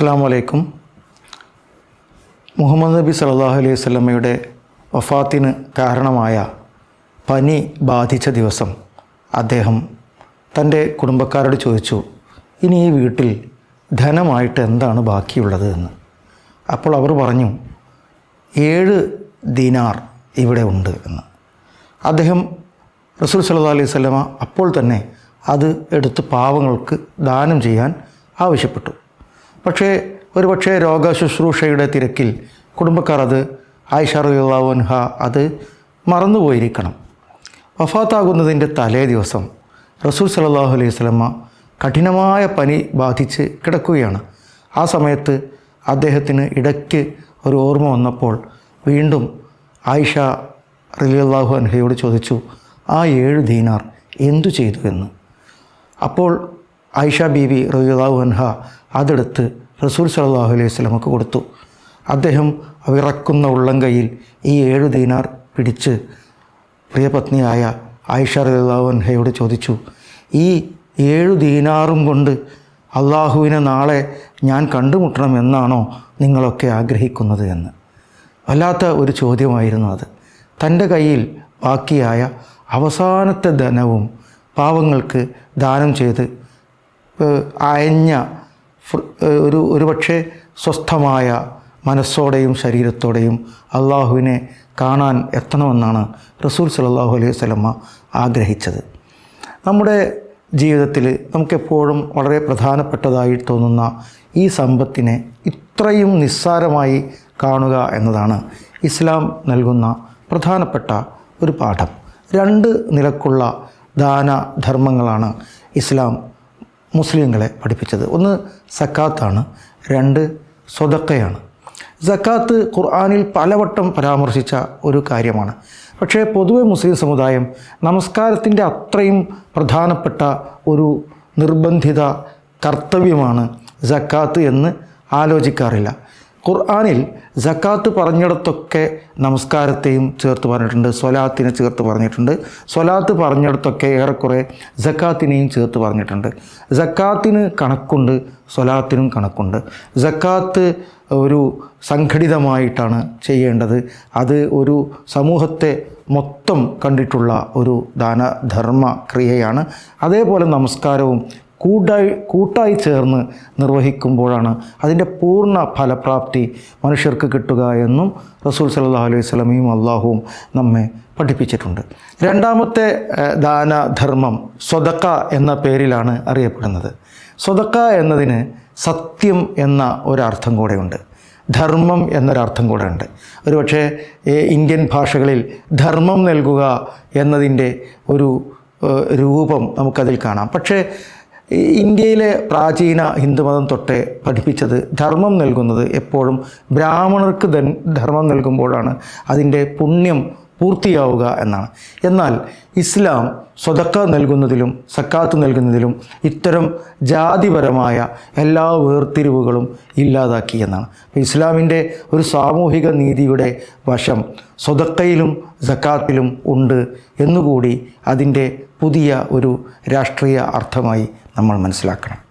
അസ്സാം വലൈക്കും മുഹമ്മദ് നബി സല്ലാഹു അലൈഹി സ്വലമയുടെ വഫാത്തിന് കാരണമായ പനി ബാധിച്ച ദിവസം അദ്ദേഹം തന്റെ കുടുംബക്കാരോട് ചോദിച്ചു ഇനി ഈ വീട്ടിൽ ധനമായിട്ട് എന്താണ് ബാക്കിയുള്ളത് എന്ന്? അപ്പോൾ അവർ പറഞ്ഞു ഏഴ് ദിനാർ ഇവിടെ ഉണ്ട് എന്ന്. അദ്ദേഹം റസൂൽ സല്ലാ അലൈഹി സ്വലമ അപ്പോൾ തന്നെ അത് എടുത്ത് പാവങ്ങൾക്ക് ദാനം ചെയ്യാൻ ആവശ്യപ്പെട്ടു. പക്ഷേ ഒരുപക്ഷേ രോഗശുശ്രൂഷയുടെ തിരക്കിൽ കുടുംബക്കാർ അത് ആയിഷ റളിയല്ലാഹു അത് മറന്നുപോയിരിക്കണം. വഫാത്താകുന്നതിന്റെ തലേ ദിവസം റസൂൽ സലാഹു അലൈഹി സ്വലമ്മ കഠിനമായ പനി ബാധിച്ച് കിടക്കുകയാണ്. ആ സമയത്ത് അദ്ദേഹത്തിന് ഇടയ്ക്ക് ഒരു ഓർമ്മ വന്നപ്പോൾ വീണ്ടും ആയിഷ റലിയല്ലാഹു അൻഹയോട് ചോദിച്ചു ആ ഏഴ് ദീനാർ എന്തു ചെയ്തു എന്ന്? അപ്പോൾ ആയിഷ ബീവി റലിയല്ലാഹു അൻഹ അതെടുത്ത് റസൂൽ സലാഹു അലൈഹി സ്വലമക്ക് കൊടുത്തു. അദ്ദേഹം വിറക്കുന്ന ഉള്ളം കൈയിൽ ഈ ഏഴ് ദീനാർ പിടിച്ച് പ്രിയപത്നിയായ ആയിഷ റലിയല്ലാഹു അൻഹയോട് ചോദിച്ചു ഈ ഏഴു ദീനാറും കൊണ്ട് അള്ളാഹുവിനെ നാളെ ഞാൻ കണ്ടുമുട്ടണം എന്നാണോ നിങ്ങളൊക്കെ ആഗ്രഹിക്കുന്നത് എന്ന്? വല്ലാത്ത ഒരു ചോദ്യമായിരുന്നു അത്. തന്റെ കയ്യിൽ ബാക്കിയായ അവസാനത്തെ ധനവും പാവങ്ങൾക്ക് ദാനം ചെയ്ത് അയഞ്ഞ ഒരു ഒരു പക്ഷേ സ്വസ്ഥമായ മനസ്സോടെയും ശരീരത്തോടെയും അള്ളാഹുവിനെ കാണാൻ എത്തണമെന്നാണ് റസൂൽ സലാഹു അലൈഹി വസല്ലമ ആഗ്രഹിച്ചത്. നമ്മുടെ ജീവിതത്തിൽ നമുക്കെപ്പോഴും വളരെ പ്രധാനപ്പെട്ടതായി തോന്നുന്ന ഈ സമ്പത്തിനെ ഇത്രയും നിസ്സാരമായി കാണുക എന്നതാണ് ഇസ്ലാം നൽകുന്ന പ്രധാനപ്പെട്ട ഒരു പാഠം. രണ്ട് നിലക്കുള്ള ദാന ധർമ്മങ്ങളാണ് ഇസ്ലാം മുസ്ലിങ്ങളെ പഠിപ്പിച്ചത്. ഒന്ന് സക്കാത്താണ് രണ്ട് സ്വതക്കയാണ്. സക്കാത്ത് ഖുർആാനിൽ പലവട്ടം പരാമർശിച്ച ഒരു കാര്യമാണ്. പക്ഷേ പൊതുവെ മുസ്ലിം സമുദായം നമസ്കാരത്തിന്റെ അത്രയും പ്രധാനപ്പെട്ട ഒരു നിർബന്ധിത കർത്തവ്യമാണ് സക്കാത്ത് എന്ന് ആലോചിക്കാറില്ല. ഖുർആാനിൽ ജക്കാത്ത് പറഞ്ഞിടത്തൊക്കെ നമസ്കാരത്തെയും ചേർത്ത് പറഞ്ഞിട്ടുണ്ട് സ്വലാത്തിനെ ചേർത്ത് പറഞ്ഞിട്ടുണ്ട്. സ്വലാത്ത് പറഞ്ഞിടത്തൊക്കെ ഏറെക്കുറെ ജക്കാത്തിനെയും ചേർത്ത് പറഞ്ഞിട്ടുണ്ട്. ജക്കാത്തിന് കണക്കുണ്ട് സ്വലാത്തിനും കണക്കുണ്ട്. ജക്കാത്ത് ഒരു സംഘടിതമായിട്ടാണ് ചെയ്യേണ്ടത്. അത് ഒരു സമൂഹത്തെ മൊത്തം കണ്ടിട്ടുള്ള ഒരു ദാനധർമ്മ ക്രിയയാണ്. അതേപോലെ നമസ്കാരവും കൂട്ടായി കൂട്ടായി ചേർന്ന് നിർവഹിക്കുമ്പോഴാണ് അതിന്റെ പൂർണ ഫലപ്രാപ്തി മനുഷ്യർക്ക് കിട്ടുക എന്നും റസൂൽ സല്ലല്ലാഹു അലൈഹി സ്വലമയും അള്ളാഹുവും നമ്മെ പഠിപ്പിച്ചിട്ടുണ്ട്. രണ്ടാമത്തെ ദാനധർമ്മം സ്വതക്ക എന്ന പേരിലാണ് അറിയപ്പെടുന്നത്. സ്വതക്ക എന്നതിന് സത്യം എന്ന ഒരർത്ഥം കൂടെയുണ്ട്. ധർമ്മം എന്നൊരർത്ഥം കൂടെ ഉണ്ട് ഒരുപക്ഷെ ഇന്ത്യൻ ഭാഷകളിൽ ധർമ്മം നൽകുക എന്നതിന്റെ ഒരു രൂപം നമുക്കതിൽ കാണാം. പക്ഷേ ഇന്ത്യയിലെ പ്രാചീന ഹിന്ദുമതം തൊട്ടേ പഠിപ്പിച്ചത് ധർമ്മം നൽകുന്നത് എപ്പോഴും ബ്രാഹ്മണർക്ക് ധർമ്മം നൽകുമ്പോഴാണ് അതിന്റെ പുണ്യം പൂർത്തിയാവുക എന്നാണ്. എന്നാൽ ഇസ്ലാം സ്വതക്ക നൽകുന്നതിലും സക്കാത്ത് നൽകുന്നതിലും ഇത്തരം ജാതിപരമായ എല്ലാ വേർതിരിവുകളും ഇല്ലാതാക്കി എന്നാണ്. ഇസ്ലാമിന്റെ ഒരു സാമൂഹിക നീതിയുടെ വശം സ്വതക്കയിലും സക്കാത്തിലും ഉണ്ട് എന്നുകൂടി അതിന്റെ പുതിയ ഒരു രാഷ്ട്രീയ അർത്ഥമായി നമ്മൾ മനസ്സിലാക്കണം.